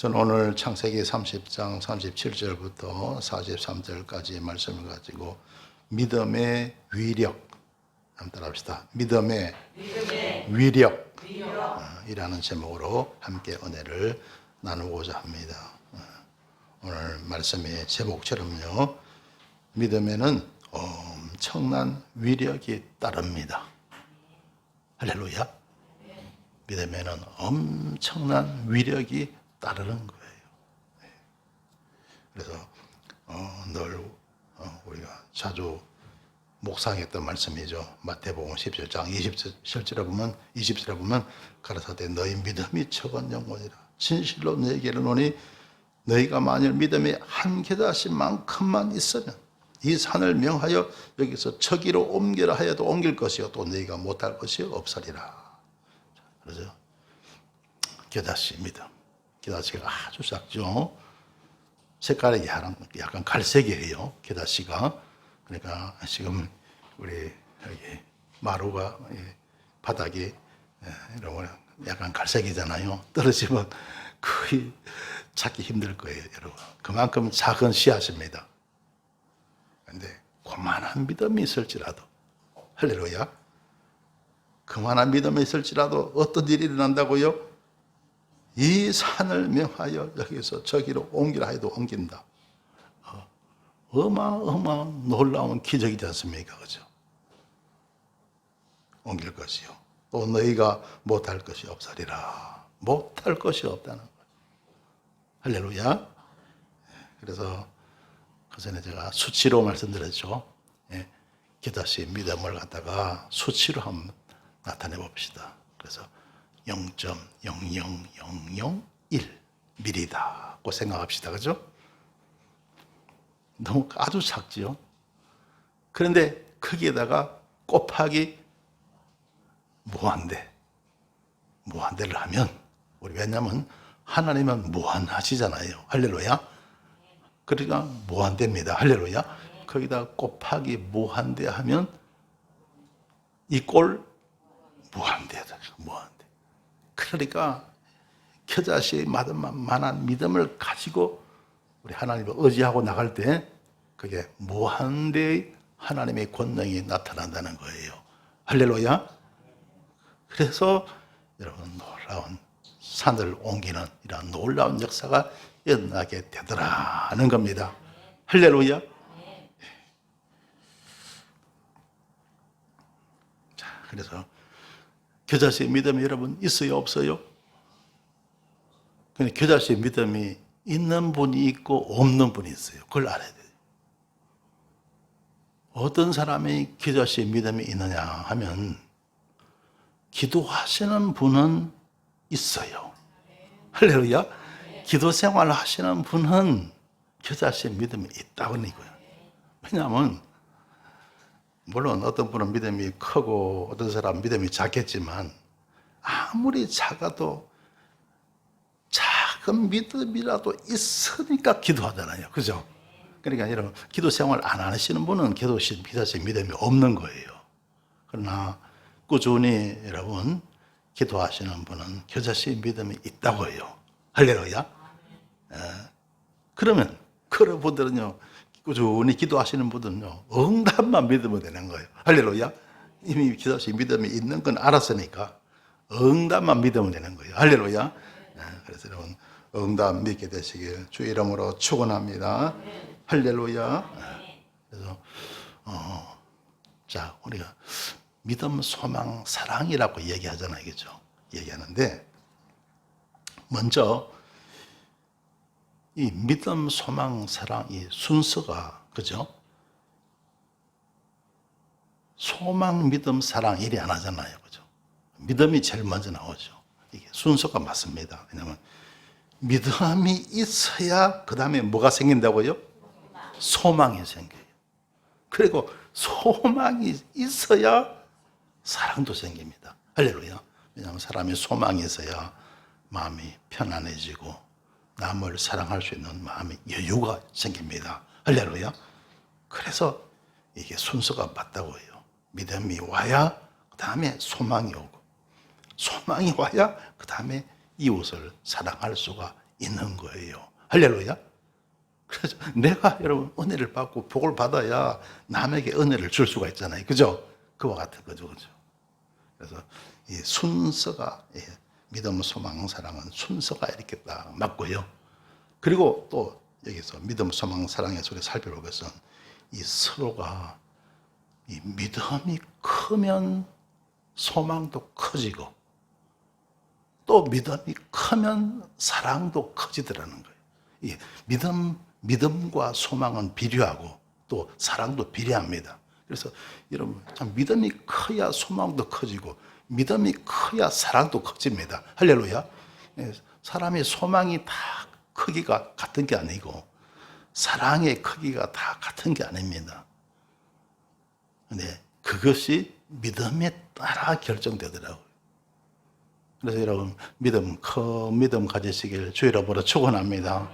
저는 오늘 창세기 30장 37절부터 43절까지의 말씀을 가지고 믿음의 위력 한번 따라합시다. 믿음의, 위력, 어, 이라는 제목으로 함께 은혜를 나누고자 합니다. 어, 오늘 말씀의 제목처럼요. 믿음에는 엄청난 위력이 따릅니다. 할렐루야. 믿음에는 엄청난 위력이 따르는 거예요. 네. 그래서 어, 늘 어, 우리가 자주 묵상했던 말씀이죠. 마태복음 17장 20절에 보면 20절에 보면 가라사대 너희 믿음이 적은 영혼이라 진실로 너에게는 오니 너희가 만일 믿음이 한 계다씩만큼만 있으면 이 산을 명하여 여기서 저기로 옮기라 하여도 옮길 것이요 또 너희가 못할 것이 없으리라. 그러죠. 겨다시 믿음. 겨다시가 아주 작죠. 색깔이 약간, 약간 갈색이에요. 겨다시가. 그러니까 지금 우리 여기 마루가 바닥이 이런 약간 갈색이잖아요. 떨어지면 거의 찾기 힘들 거예요, 여러분. 그만큼 작은 씨앗입니다. 근데 그만한 믿음이 있을지라도 할렐루야. 그만한 믿음이 있을지라도 어떤 일이 일어난다고요? 이 산을 명하여 여기서 저기로 옮기라 해도 옮긴다. 어, 어마어마한 놀라운 기적이지 않습니까? 그죠? 옮길 것이요. 또 너희가 못할 것이 없으리라. 못할 것이 없다는 거예요. 할렐루야. 그래서 그 전에 제가 수치로 말씀드렸죠. 예, 기다시 믿음을 갖다가 수치로 한번 나타내 봅시다. 그래서 0.00001 미리다고 생각합시다. 그죠? 너무 아주 작지요. 그런데 거기에다가 곱하기 무한대. 무한대를 하면 우리 왜냐면 하나님은 무한하시잖아요. 할렐루야. 그러니까 무한대입니다. 할렐루야. 거기다 곱하기 무한대 하면 이꼴 무한대다. 무한대. 그러니까 겨자씨의 만한 믿음을 가지고 우리 하나님을 의지하고 나갈 때 그게 무한대의 하나님의 권능이 나타난다는 거예요. 할렐루야. 그래서 여러분 놀라운 산을 옮기는 이런 놀라운 역사가 일어나게 되더라는 겁니다. 할렐루야. 자, 그래서 겨자씨의 믿음이 여러분 있어요, 없어요? 근데 겨자씨의 믿음이 있는 분이 있고 없는 분이 있어요. 그걸 알아야 돼요. 어떤 사람이 겨자씨의 믿음이 있느냐 하면 기도하시는 분은 있어요. 할렐루야. 기도 생활을 하시는 분은 겨자씨의 믿음이 있다고 하는 거예요. 왜냐하면 물론 어떤 분은 믿음이 크고 어떤 사람은 믿음이 작겠지만 아무리 작아도 작은 믿음이라도 있으니까 기도하잖아요. 그죠? 그러니까 여러분 기도 생활 안 하시는 분은 기도 기도시 믿음이 없는 거예요. 그러나 꾸준히 여러분 기도하시는 분은 겨자씨 믿음이 있다고 해요. 할렐루야. 예. 그러면 그런 분들은요 꾸준히 기도하시는 분들은요 응답만 믿으면 되는 거예요. 할렐루야. 이미 기도시 믿음이 있는 건 알았으니까 응답만 믿으면 되는 거예요. 할렐루야. 예. 그래서 여러분 응답 믿게 되시길 주 이름으로 축원합니다. 할렐루야. 예. 그래서 어, 자 우리가 믿음, 소망, 사랑이라고 얘기하잖아요. 그죠? 얘기하는데, 먼저, 이 믿음, 소망, 사랑, 이 순서가, 그죠? 소망, 믿음, 사랑, 이리 안 하잖아요. 그죠? 믿음이 제일 먼저 나오죠. 이게 순서가 맞습니다. 왜냐면, 믿음이 있어야, 그 다음에 뭐가 생긴다고요? 소망이 생겨요. 그리고 소망이 있어야 사랑도 생깁니다. 할렐루야. 왜냐하면 사람이 소망이 있어야 마음이 편안해지고 남을 사랑할 수 있는 마음의 여유가 생깁니다. 할렐루야. 그래서 이게 순서가 맞다고 해요. 믿음이 와야 그 다음에 소망이 오고 소망이 와야 그 다음에 이웃을 사랑할 수가 있는 거예요. 할렐루야. 그래서 내가 여러분 은혜를 받고 복을 받아야 남에게 은혜를 줄 수가 있잖아요. 그죠? 그와 같은 거죠. 그죠? 그래서 이 순서가 예, 믿음, 소망, 사랑은 순서가 이렇게 딱 맞고요. 그리고 또 여기서 믿음, 소망, 사랑의 소리 살펴볼 것은 이 서로가 이 믿음이 크면 소망도 커지고 또 믿음이 크면 사랑도 커지더라는 거예요. 이 믿음, 믿음과 소망은 비례하고 또 사랑도 비례합니다. 그래서 여러분 참 믿음이 커야 소망도 커지고 믿음이 커야 사랑도 커집니다. 할렐루야. 예, 사람의 소망이 다 크기가 같은 게 아니고 사랑의 크기가 다 같은 게 아닙니다. 근데 그것이 믿음에 따라 결정되더라고요. 그래서 여러분 믿음 큰 믿음 가지시길 주 이름으로 축원합니다.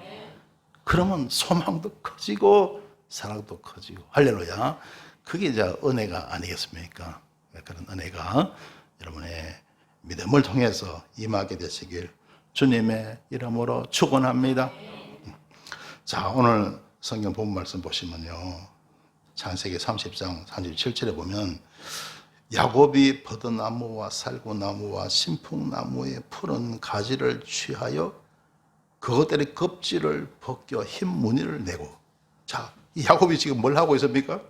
그러면 소망도 커지고 사랑도 커지고 할렐루야. 그게 이제 은혜가 아니겠습니까? 그런 은혜가 여러분의 믿음을 통해서 임하게 되시길 주님의 이름으로 축원합니다. 자, 오늘 성경 본 말씀 보시면요. 창세기 30장 37절에 보면 야곱이 버드나무와 살구나무와 신풍나무의 푸른 가지를 취하여 그것들의 껍질을 벗겨 흰 무늬를 내고 자, 이 야곱이 지금 뭘 하고 있습니까?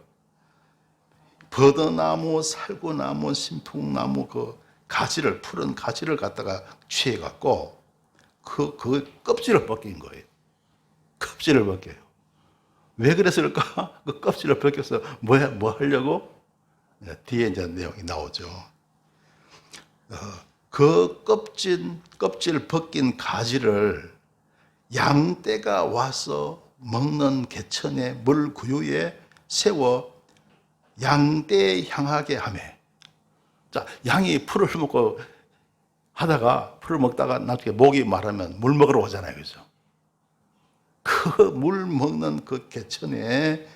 버드나무, 살구나무, 신풍나무 그 가지를 푸른 가지를 갖다가 취해 갖고 그, 그 껍질을 벗긴 거예요. 껍질을 벗겨요. 왜 그랬을까? 그 껍질을 벗겨서 뭐, 뭐 하려고? 네, 뒤에 이제 내용이 나오죠. 어, 그 껍질, 껍질 벗긴 가지를 양떼가 와서 먹는 개천의 물 구유에 세워 양떼에 향하게 하매. 자, 양이 풀을 먹고 하다가 풀을 먹다가 나중에 목이 마르면 물 먹으러 오잖아요. 그죠? 그 물 먹는 그 개천에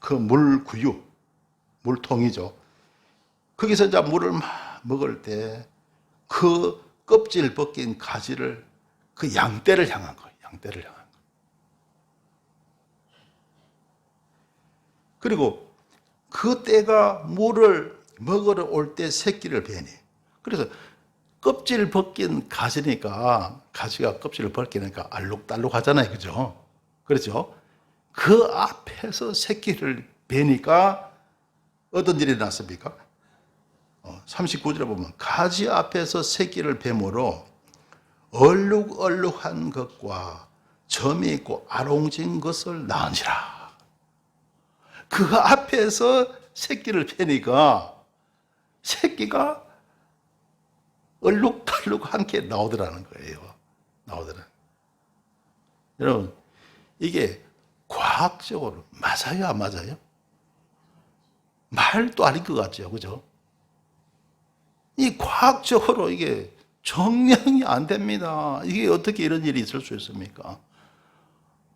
그 물 구유, 물통이죠. 거기서 이제 물을 막 먹을 때 그 껍질 벗긴 가지를 그 양떼를 향한 거예요. 양떼를 향한 거예요. 그리고 그 떼가 물을 먹으러 올 때 새끼를 베니. 그래서 껍질 벗긴 가지니까 가지가 껍질을 벗기니까 알록달록 하잖아요. 그죠? 그렇죠? 그 앞에서 새끼를 베니까 어떤 일이 났습니까? 39절에 보면 가지 앞에서 새끼를 뱀으로 얼룩얼룩한 것과 점이 있고 아롱진 것을 낳으니라. 그 앞에서 새끼를 패니까 새끼가 얼룩덜룩한 게 나오더라는 거예요. 나오더라. 여러분, 이게 과학적으로 맞아요, 안 맞아요? 말도 아닌 것 같죠, 그죠? 이 과학적으로 이게 정량이 안 됩니다. 이게 어떻게 이런 일이 있을 수 있습니까?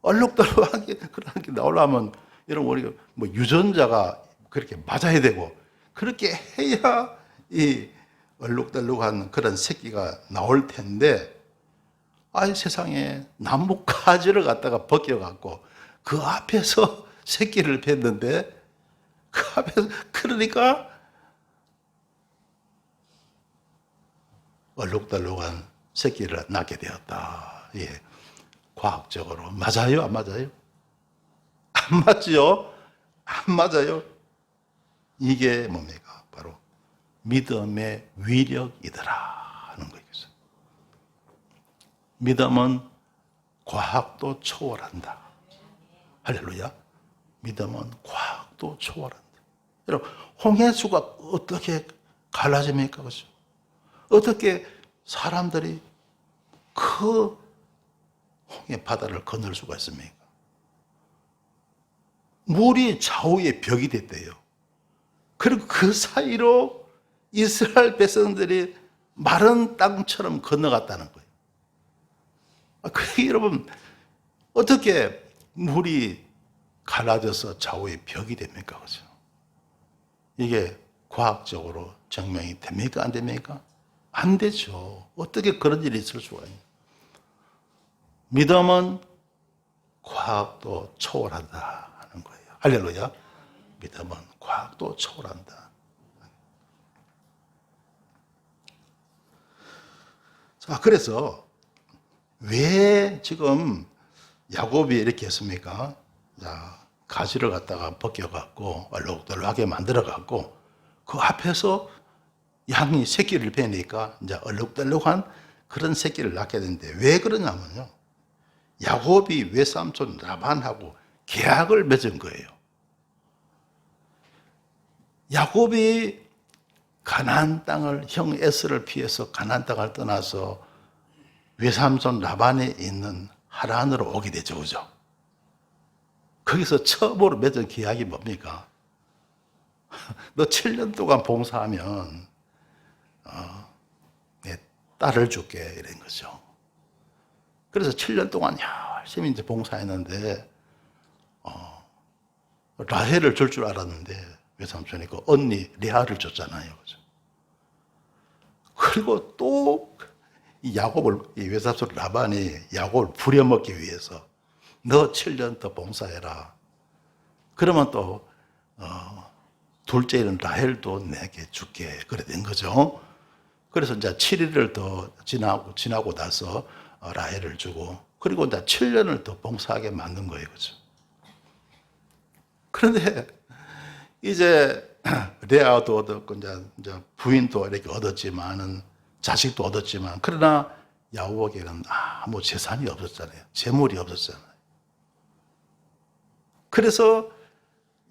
얼룩덜룩하게 그런 게 나오려면 여러분 우리가 뭐 유전자가 그렇게 맞아야 되고 그렇게 해야 이 얼룩덜룩한 그런 새끼가 나올 텐데 아이 세상에 나무 가지를 갖다가 벗겨 갖고 그 앞에서 새끼를 뵀는데 그 앞에서 그러니까 얼룩덜룩한 새끼를 낳게 되었다. 예. 과학적으로 맞아요, 안 맞아요? 안 맞죠? 안 맞아요. 이게 뭡니까? 바로 믿음의 위력이더라 하는 거겠어요. 믿음은 과학도 초월한다. 할렐루야. 믿음은 과학도 초월한다. 여러분, 홍해수가 어떻게 갈라집니까? 그죠? 어떻게 사람들이 그 홍해 바다를 건널 수가 있습니까? 물이 좌우의 벽이 됐대요. 그리고 그 사이로 이스라엘 백성들이 마른 땅처럼 건너갔다는 거예요. 아, 그게 여러분, 어떻게 물이 갈라져서 좌우의 벽이 됩니까? 그죠? 이게 과학적으로 증명이 됩니까? 안 됩니까? 안 되죠. 어떻게 그런 일이 있을 수가 있냐. 믿음은 과학도 초월한다. 할렐루야. 믿음은 과학도 초월한다. 자, 그래서 왜 지금 야곱이 이렇게 했습니까? 자, 가지를 갖다가 벗겨갖고 얼룩덜룩하게 만들어갖고 그 앞에서 양이 새끼를 베니까 이제 얼룩덜룩한 그런 새끼를 낳게 되는데 왜 그러냐면요. 야곱이 외삼촌 라반하고 계약을 맺은 거예요. 야곱이 가나안 땅을 형 에스를 피해서 가나안 땅을 떠나서 외삼촌 라반에 있는 하란으로 오게 되죠, 그죠? 거기서 처음으로 맺은 계약이 뭡니까? 너 7년 동안 봉사하면 어, 내 딸을 줄게 이런 거죠. 그래서 7년 동안 열심히 이제 봉사했는데 어, 라헬을 줄 줄 알았는데 외삼촌이 그 언니 레아를 줬잖아요. 그리고 또이 야곱을 이 외삼촌 라반이 야곱을 부려먹기 위해서 너 7년 더 봉사해라. 그러면 또 어, 둘째는 라헬도 내게 줄게 그래 된 거죠. 그래서 이제 7일을 더 지나고 지나고 나서 어, 라헬을 주고 그리고 이제 7년을 더 봉사하게 만든 거예요, 그죠? 그런데 이제 레아도 얻었고 이제, 부인도 이렇게 얻었지만은 자식도 얻었지만 그러나 야곱에게는 아무 재산이 없었잖아요. 재물이 없었잖아요. 그래서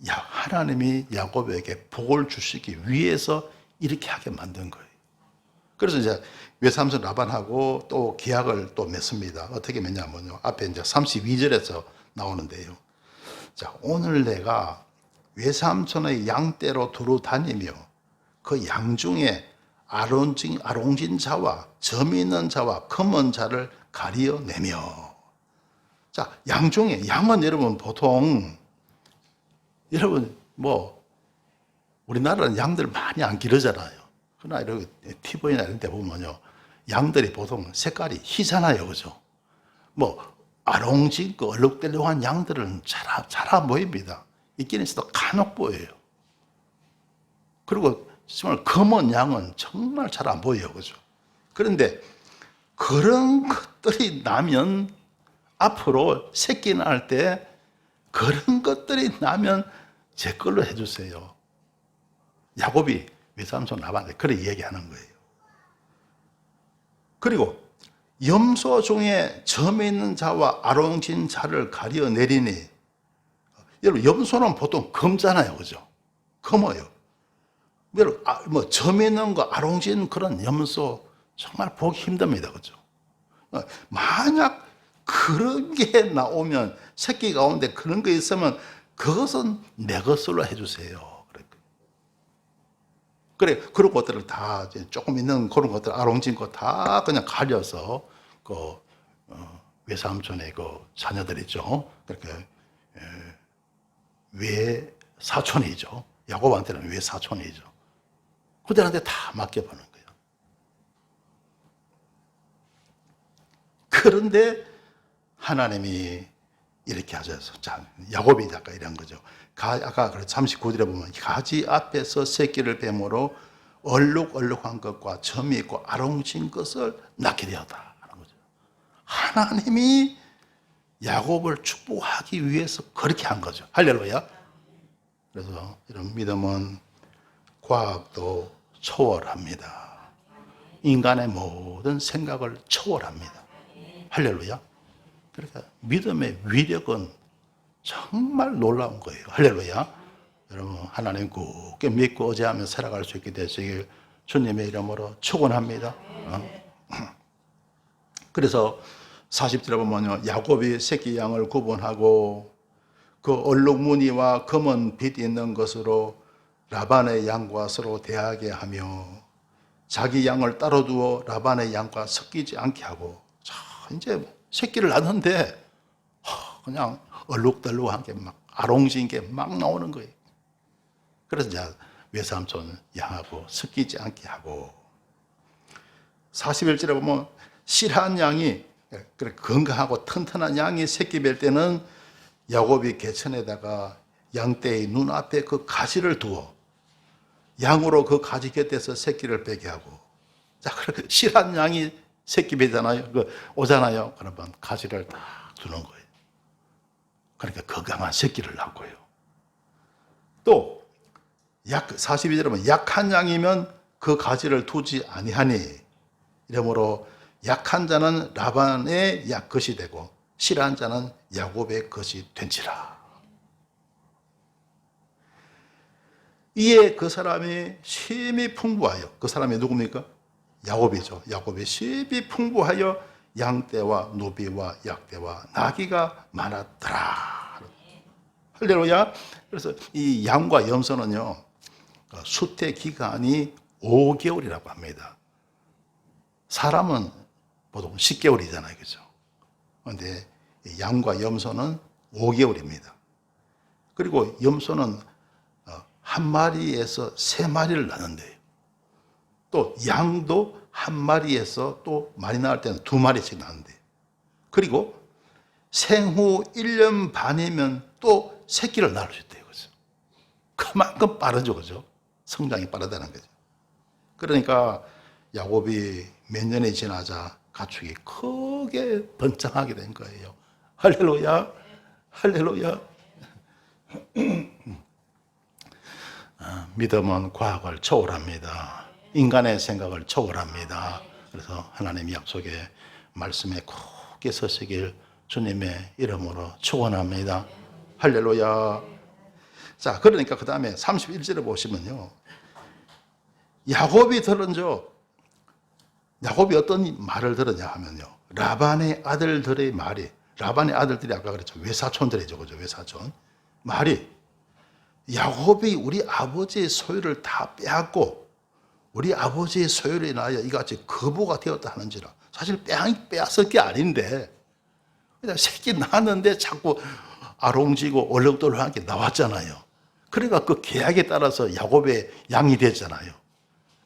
야, 하나님이 야곱에게 복을 주시기 위해서 이렇게 하게 만든 거예요. 그래서 이제 외삼촌 라반하고 또 계약을 또 맺습니다. 어떻게 맺냐면요. 앞에 이제 32절에서 나오는데요. 자, 오늘 내가 외삼촌의 양떼로 두루 다니며 그 양 중에 아롱진, 아롱진 자와 점 있는 자와 검은 자를 가리어내며 자, 양 중에 양은 여러분 보통 여러분 뭐 우리나라는 양들 많이 안 기르잖아요. 그러나 이렇게 TV나 이런 데 보면요. 양들이 보통 색깔이 희잖아요. 그죠? 뭐 아롱진고 얼룩덜룩한 양들은 잘, 잘안 보입니다. 있긴 있어도 간혹 보여요. 그리고 정말 검은 양은 정말 잘 안 보여요. 그죠? 그런데 그런 것들이 나면 앞으로 새끼 낳을 때 그런 것들이 나면 제 걸로 해주세요. 야곱이 외삼촌 라반한테 그렇게 얘기하는 거예요. 그리고 염소 중에 점에 있는 자와 아롱진 자를 가려 내리니 여러분 염소는 보통 검잖아요. 그죠? 검어요. 여러분 아, 뭐 점에 있는 거 아롱진 그런 염소 정말 보기 힘듭니다. 그죠? 어, 만약 그런 게 나오면 새끼 가운데 그런 게 있으면 그것은 내 것으로 해주세요. 그래, 그런 것들을 다 조금 있는 그런 것들, 아롱진 거 다 그냥 가려서 그 어, 외삼촌의 그 자녀들 있죠. 그렇게 에, 외 사촌이죠. 야곱한테는 외 사촌이죠. 그들한테 다 맡겨보는 거예요. 그런데 하나님이 이렇게 하셔서 자 야곱이 아까 이런 거죠. 가, 아까 39절에 보면 가지 앞에서 새끼를 뱀으로 얼룩얼룩한 것과 점이 있고 아롱진 것을 낳게 되었다. 하나님이 야곱을 축복하기 위해서 그렇게 한 거죠. 할렐루야. 그래서 이런 믿음은 과학도 초월합니다. 인간의 모든 생각을 초월합니다. 할렐루야. 그러니까 믿음의 위력은 정말 놀라운 거예요. 할렐루야. 여러분 하나님 굳게 믿고 어제하며 살아갈 수 있게 되시길 주님의 이름으로 축원합니다. 어? 그래서 40절에 보면요. 야곱이 새끼 양을 구분하고 그 얼룩 무늬와 검은 빛 있는 것으로 라반의 양과 서로 대하게 하며 자기 양을 따로 두어 라반의 양과 섞이지 않게 하고 자, 이제 새끼를 낳는데 그냥 얼룩덜룩한 게 막 아롱진 게 막 나오는 거예요. 그래서 이제 외삼촌 양하고 섞이지 않게 하고 41절에 보면 실한 양이 그래 건강하고 튼튼한 양이 새끼 뵐 때는 야곱이 개천에다가 양떼의 눈앞에 그 가지를 두어 양으로 그 가지 곁에서 새끼를 베게 하고. 자 그렇게 실한 양이 새끼 베잖아요. 그 오잖아요. 그러면 가지를 딱 두는 거예요. 그러니까 건강한 새끼를 낳고요. 또 약 42절에 보면 약한 양이면 그 가지를 두지 아니하니 이러므로 약한 자는 라반의 약 것이 되고 실한 자는 야곱의 것이 된지라. 이에 그 사람이 심히 풍부하여 그 사람이 누굽니까? 야곱이죠. 야곱이 심히 풍부하여 양떼와 노비와 약떼와 나귀가 많았더라. 할렐루야. 그래서 이 양과 염소는요 그 수태 기간이 5개월이라고 합니다. 사람은 보통 10개월이잖아요. 그죠? 그런데 양과 염소는 5개월입니다. 그리고 염소는 어, 한 마리에서 세 마리를 낳는데요. 또 양도 한 마리에서 또 많이 낳을 때는 두 마리씩 낳는데요. 그리고 생후 1년 반이면 또 새끼를 낳을 수 있대요. 그죠? 그만큼 빠르죠. 그죠? 성장이 빠르다는 거죠. 그러니까 야곱이 몇 년이 지나자 가축이 크게 번창하게 된 거예요. 할렐루야, 할렐루야. 아, 믿음은 과학을 초월합니다. 인간의 생각을 초월합니다. 그래서 하나님 약속의 말씀에 굳게 서시길 주님의 이름으로 축원합니다. 할렐루야. 자, 그러니까 그 다음에 31절에 보시면요. 야곱이 들은 저 야곱이 어떤 말을 들었냐 하면요. 라반의 아들들의 말이 라반의 아들들이 아까 그랬죠. 외사촌들이죠. 그죠? 외사촌. 말이 야곱이 우리 아버지의 소유를 다 빼앗고 우리 아버지의 소유를 인하여 이같이 거부가 되었다 하는지라. 사실 빼앗, 빼앗을 게 아닌데 그냥 새끼 낳았는데 자꾸 아롱지고 얼렁덜렁한 게 나왔잖아요. 그러니까 그 계약에 따라서 야곱의 양이 됐잖아요.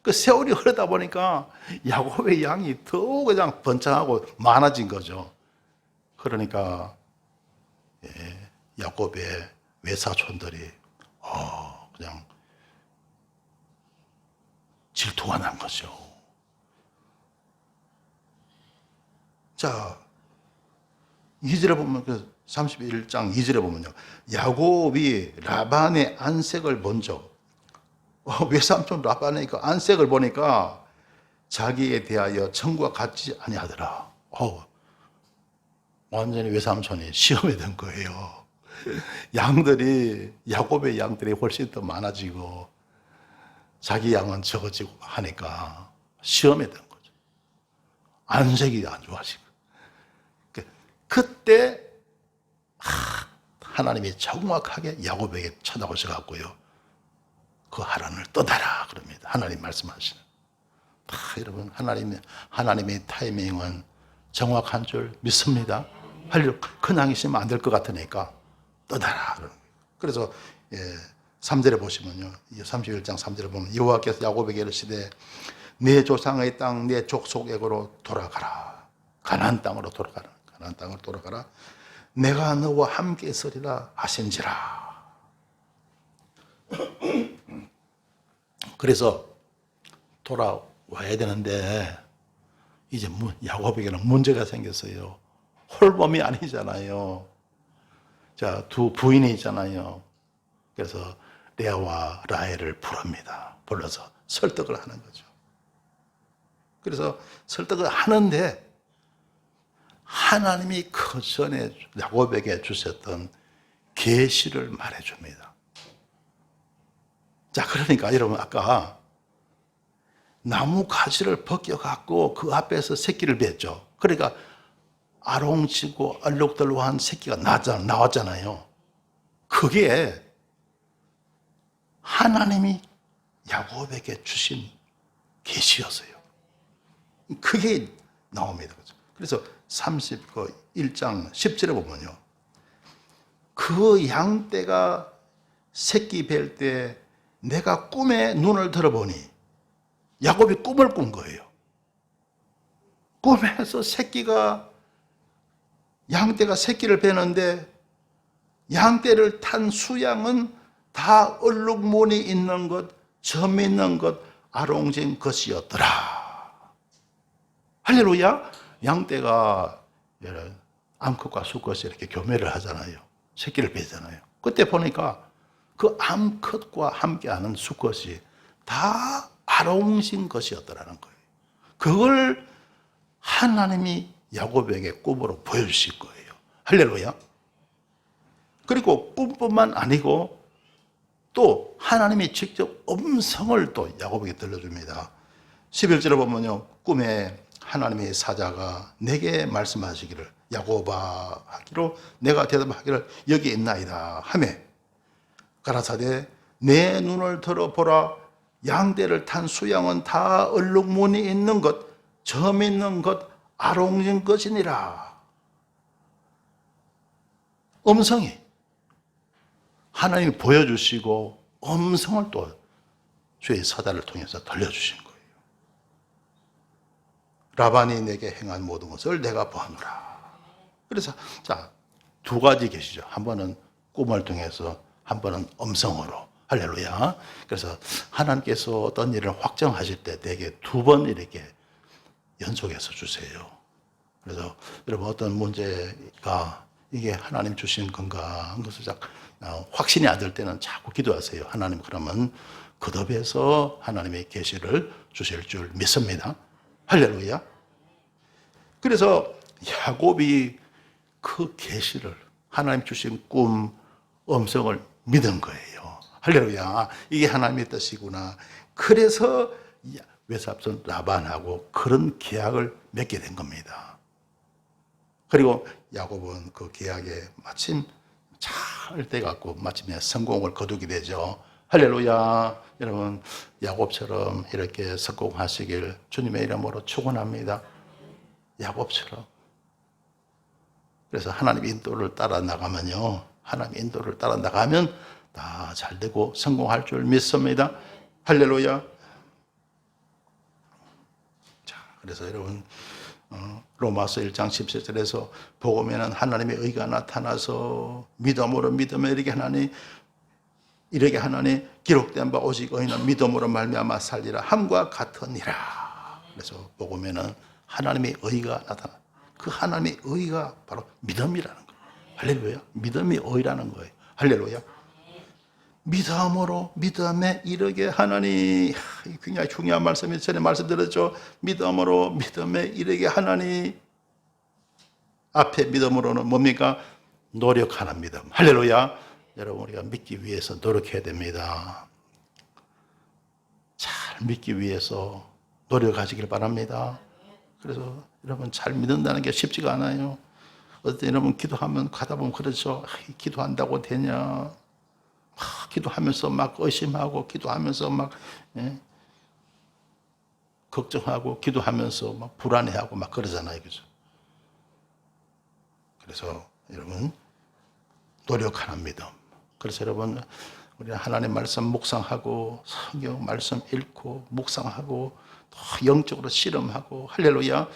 그 세월이 흐르다 보니까 야곱의 양이 더 그냥 번창하고 많아진 거죠. 그러니까 예, 야곱의 외사촌들이 어, 그냥 질투가 난 거죠. 자, 2절에 보면 그 31장 2절에 보면요. 야곱이 라반의 안색을 먼저 어, 외삼촌 라반의 그 안색을 보니까 자기에 대하여 청구가 같지 아니하더라. 어, 완전히 외삼촌이 시험에 든 거예요. 양들이 야곱의 양들이 훨씬 더 많아지고 자기 양은 적어지고 하니까 시험에 든 거죠. 안색이 안 좋아지고. 그때 하나님이 정확하게 야곱에게 쳐다보셔 갖고요. 그 하란을 떠나라 그럽니다. 하나님 말씀하시는. 다 여러분 하나님 하나님의 타이밍은 정확한 줄 믿습니다. 할려 그냥 있으면 안 될 것 같으니까 떠나라. 그래서 예, 3절에 보시면요. 31장 3절에 보면 여호와께서 야곱에게 이르시되 내 조상의 땅내 족속에게로 돌아가라. 가나안 땅으로 돌아가라. 가나안 땅으로 돌아가라. 내가 너와 함께 있으리라 하신지라. 그래서 돌아와야 되는데 이제 야곱에게는 문제가 생겼어요. 홀범이 아니잖아요. 자, 두 부인이 있잖아요. 그래서 레아와 라헬을 부릅니다. 불러서 설득을 하는 거죠. 그래서 설득을 하는데 하나님이 그 전에 야곱에게 주셨던 계시를 말해 줍니다. 자, 그러니까 여러분 아까 나무 가지를 벗겨 갖고 그 앞에서 새끼를 뱉죠. 그러니까 아롱치고 얼룩덜룩한 새끼가 나왔잖아요. 그게 하나님이 야곱에게 주신 계시였어요. 그게 나옵니다. 그래서 31장 10절에 보면요. 그 양떼가 새끼 뵐 때 내가 꿈에 눈을 들어보니 야곱이 꿈을 꾼 거예요. 꿈에서 새끼가 양떼가 새끼를 베는데 양떼를 탄 수양은 다 얼룩무늬 있는 것, 점 있는 것, 아롱진 것이었더라. 할렐루야! 양떼가 암컷과 수컷이 이렇게 교매를 하잖아요. 새끼를 베잖아요. 그때 보니까 그 암컷과 함께하는 수컷이 다 아롱진 것이었더라는 거예요. 그걸 하나님이 야곱에게 꿈으로 보여주실 거예요. 할렐루야. 그리고 꿈뿐만 아니고 또 하나님이 직접 음성을 또 야곱에게 들려줍니다. 11절에 보면요. 꿈에 하나님의 사자가 내게 말씀하시기를 야곱아 하기로 내가 대답하기를 여기 있나이다 하매 가라사대 내 눈을 들어보라 양대를 탄 수양은 다 얼룩무늬 있는 것, 점 있는 것, 아롱진 것이니라. 음성이 하나님이 보여주시고 음성을 또 주의 사자를 통해서 들려주신 거예요. 라반이 내게 행한 모든 것을 내가 보노라. 그래서 자 두 가지 계시죠. 한 번은 꿈을 통해서, 한 번은 음성으로. 할렐루야. 그래서 하나님께서 어떤 일을 확정하실 때 대개 두 번 이렇게 연속해서 주세요. 그래서 여러분 어떤 문제가 이게 하나님 주신 건가 한 것을 자 어, 확신이 안 될 때는 자꾸 기도하세요. 하나님 그러면 거듭해서 하나님의 계시를 주실 줄 믿습니다. 할렐루야. 그래서 야곱이 그 계시를 하나님 주신 꿈 음성을 믿은 거예요. 할렐루야. 이게 하나님의 뜻이구나. 그래서 외삽선 라반하고 그런 계약을 맺게 된 겁니다. 그리고 야곱은 그 계약에 마침 잘 돼갖고 마침내 성공을 거두게 되죠. 할렐루야. 여러분, 야곱처럼 이렇게 성공하시길 주님의 이름으로 축원합니다. 야곱처럼. 그래서 하나님 인도를 따라 나가면요. 하나님 인도를 따라 나가면 다 잘 되고 성공할 줄 믿습니다. 할렐루야. 자, 그래서 여러분, 어, 로마서 1장 17절에서 복음에는 하나님의 의가 나타나서 믿음으로 믿음에 이르게 하나니 이르게 하나니 기록된 바 오직 의인은 믿음으로 말미암아 살리라 함과 같으니라. 그래서 복음에는 하나님의 의가 나타나. 그 하나님의 의가 바로 믿음이라는 거예요. 할렐루야. 믿음이 의라는 거예요. 할렐루야. 믿음으로 믿음에 이르게 하나니 굉장히 중요한 말씀이 전에 말씀드렸죠. 믿음으로 믿음에 이르게 하나니 앞에 믿음으로는 뭡니까? 노력하는 믿음. 할렐루야. 여러분 우리가 믿기 위해서 노력해야 됩니다. 잘 믿기 위해서 노력하시길 바랍니다. 그래서 여러분 잘 믿는다는 게 쉽지가 않아요. 어떤 여러분 기도하면 가다 보면 그렇죠. 아, 기도한다고 되냐? 막 기도하면서 막 의심하고 기도하면서 막 예? 걱정하고 기도하면서 막 불안해하고 막 그러잖아요, 그죠? 그래서 여러분 노력하는 믿음. 그래서 여러분 우리 하나님 말씀 묵상하고 성경 말씀 읽고 묵상하고 또 영적으로 실험하고 할렐루야.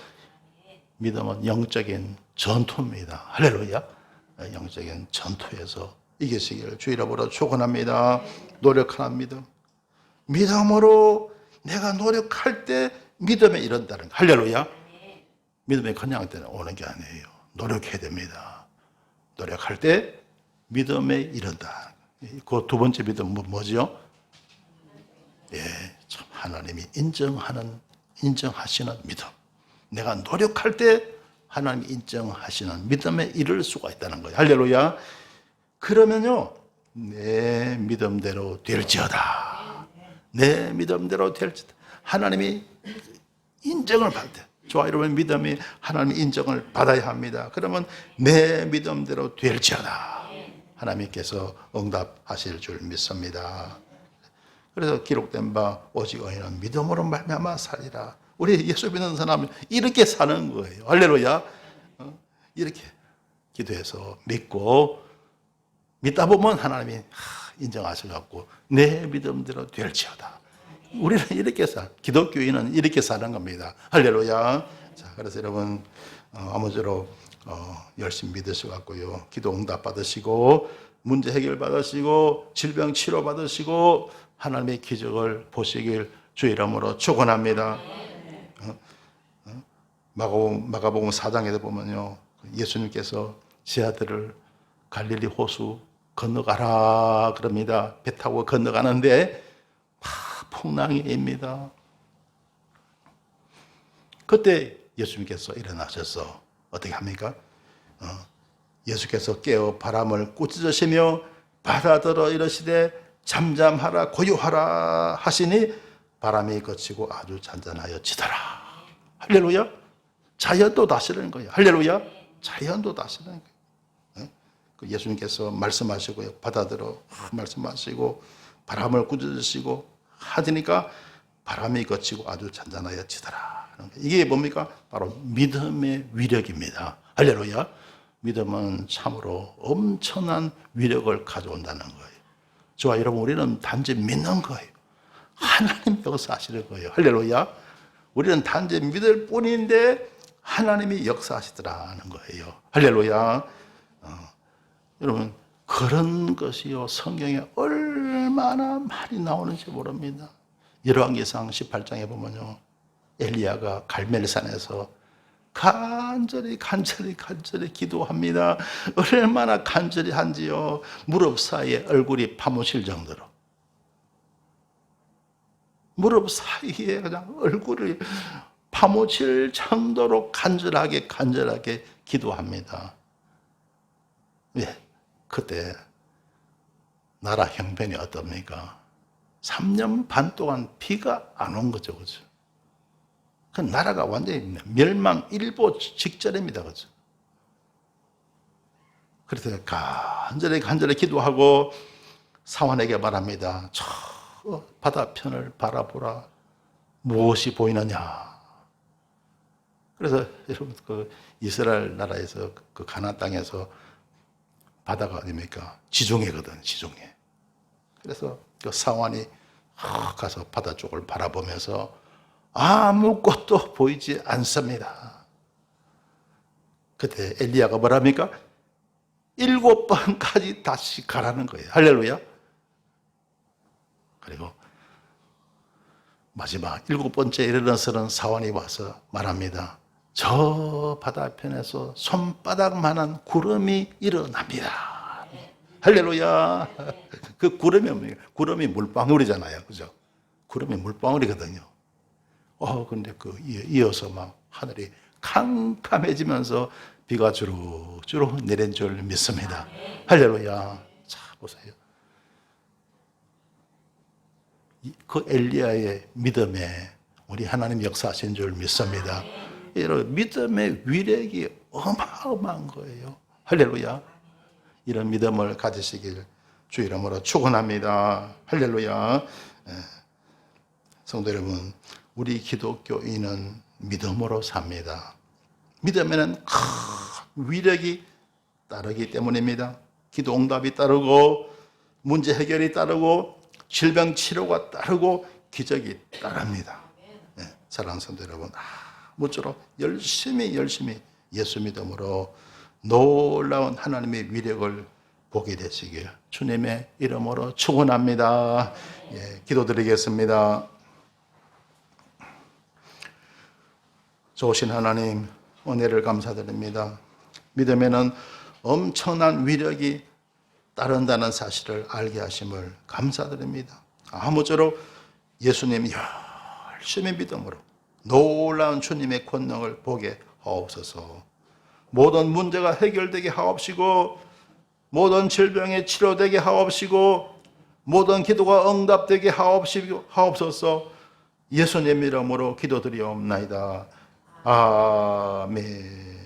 믿음은 영적인 전투입니다. 할렐루야. 영적인 전투에서 이기시기를 주일업으로 축원합니다. 노력하는 믿음. 믿음으로 내가 노력할 때 믿음에 이른다는 거. 할렐루야. 믿음에 그냥 때는 오는 게 아니에요. 노력해야 됩니다. 노력할 때 믿음에 이른다. 그 두 번째 믿음 뭐, 뭐죠? 예, 참 하나님이 인정하는 인정하시는 믿음. 내가 노력할 때 하나님이 인정하시는 믿음에 이를 수가 있다는 거예요. 할렐루야. 그러면요, 내 믿음대로 될지어다. 내 믿음대로 될지어다. 하나님이 인정을 받대. 좋아, 여러분 믿음이 하나님 인정을 받아야 합니다. 그러면 내 믿음대로 될지어다. 하나님께서 응답하실 줄 믿습니다. 그래서 기록된 바 오직 의인은 믿음으로 말미암아 살리라. 우리 예수 믿는 사람은 이렇게 사는 거예요. 할렐루야. 어? 이렇게 기도해서 믿고 믿다 보면 하나님이 인정하셔갖고 내 믿음대로 될지어다. 우리는 이렇게 살, 기독교인은 이렇게 사는 겁니다. 할렐루야. 자, 그래서 여러분 어, 아무쪼록 어, 열심히 믿으셔갖고요. 기도 응답 받으시고 문제 해결 받으시고 질병 치료 받으시고 하나님의 기적을 보시길 주 이름으로 축원합니다. 마가복음 마가복음 4장에도 보면요. 예수님께서 제 아들을 갈릴리 호수 건너가라 그럽니다. 배 타고 건너가는데 막 풍랑이 입니다. 그때 예수님께서 일어나셔서 어떻게 합니까? 어, 예수께서 깨어 바람을 꾸짖으시며 바다들어 이러시되 잠잠하라 고요하라 하시니 바람이 그치고 아주 잔잔하여 지더라. 할렐루야. 자연도 다스리는 거예요. 할렐루야. 자연도 다스리는 거예요. 어? 그 예수님께서 말씀하시고요. 바다들어 말씀하시고 바람을 꾸짖으시고 하시니까 바람이 그치고 아주 잔잔하여 지더라. 이게 뭡니까? 바로 믿음의 위력입니다. 할렐루야. 믿음은 참으로 엄청난 위력을 가져온다는 거예요. 저와 여러분, 우리는 단지 믿는 거예요. 하나님 역사 하시는 거예요. 할렐루야. 우리는 단지 믿을 뿐인데 하나님이 역사하시더라는 거예요. 할렐루야. 어, 여러분, 그런 것이요. 성경에 얼마나 많이 나오는지 모릅니다. 열왕기상 18장에 보면요. 엘리야가 갈멜산에서 간절히 간절히 간절히 기도합니다. 얼마나 간절히 한지요. 무릎 사이에 얼굴이 파묻힐 정도로. 무릎 사이에 그냥 얼굴이 파묻힐 정도로 간절하게 간절하게 기도합니다. 예, 그때 나라 형편이 어떻습니까? 3년 반 동안 비가 안 온 거죠, 그죠? 그 나라가 완전히 멸망 일보 직전입니다. 그죠? 그래서 간절히 간절히 기도하고 사원에게 말합니다. 저 바다편을 바라보라. 무엇이 보이느냐? 그래서 여러분 그 이스라엘 나라에서 그 가나안 땅에서 바다가 어디입니까? 지중해거든, 지중해. 그래서 그 사원이 가서 바다 쪽을 바라보면서 아무것도 보이지 않습니다. 그때 엘리야가 뭐랍니까? 일곱 번까지 다시 가라는 거예요. 할렐루야. 그리고 마지막 일곱 번째 일어나서는 사원이 와서 말합니다. 저 바다편에서 손바닥만한 구름이 일어납니다. 할렐루야. 그 구름이 뭡니까? 구름이 물방울이잖아요. 그죠? 구름이 물방울이거든요. 어, 근데 그 이어서 막 하늘이 캄캄해지면서 비가 주룩주룩 내린 줄 믿습니다. 할렐루야. 자, 보세요. 그 엘리야의 믿음에 우리 하나님 역사하신 줄 믿습니다. 이런 믿음의 위력이 어마어마한 거예요. 할렐루야. 이런 믿음을 가지시길 주 이름으로 축원합니다. 할렐루야. 예. 성도 여러분, 우리 기독교인은 믿음으로 삽니다. 믿음에는 큰 위력이 따르기 때문입니다. 기도 응답이 따르고 문제 해결이 따르고 질병 치료가 따르고 기적이 따릅니다. 네, 사랑하는 성도 여러분, 모쪼록 열심히 열심히 예수 믿음으로 놀라운 하나님의 위력을 보게 되시길 주님의 이름으로 축원합니다. 예, 기도드리겠습니다. 좋으신 하나님 은혜를 감사드립니다. 믿음에는 엄청난 위력이 따른다는 사실을 알게 하심을 감사드립니다. 아무쪼록 예수님 열심히 믿음으로 놀라운 주님의 권능을 보게 하옵소서. 모든 문제가 해결되게 하옵시고 모든 질병이 치료되게 하옵시고 모든 기도가 응답되게 하옵소서. 예수님 이름으로 기도드리옵나이다. 아멘.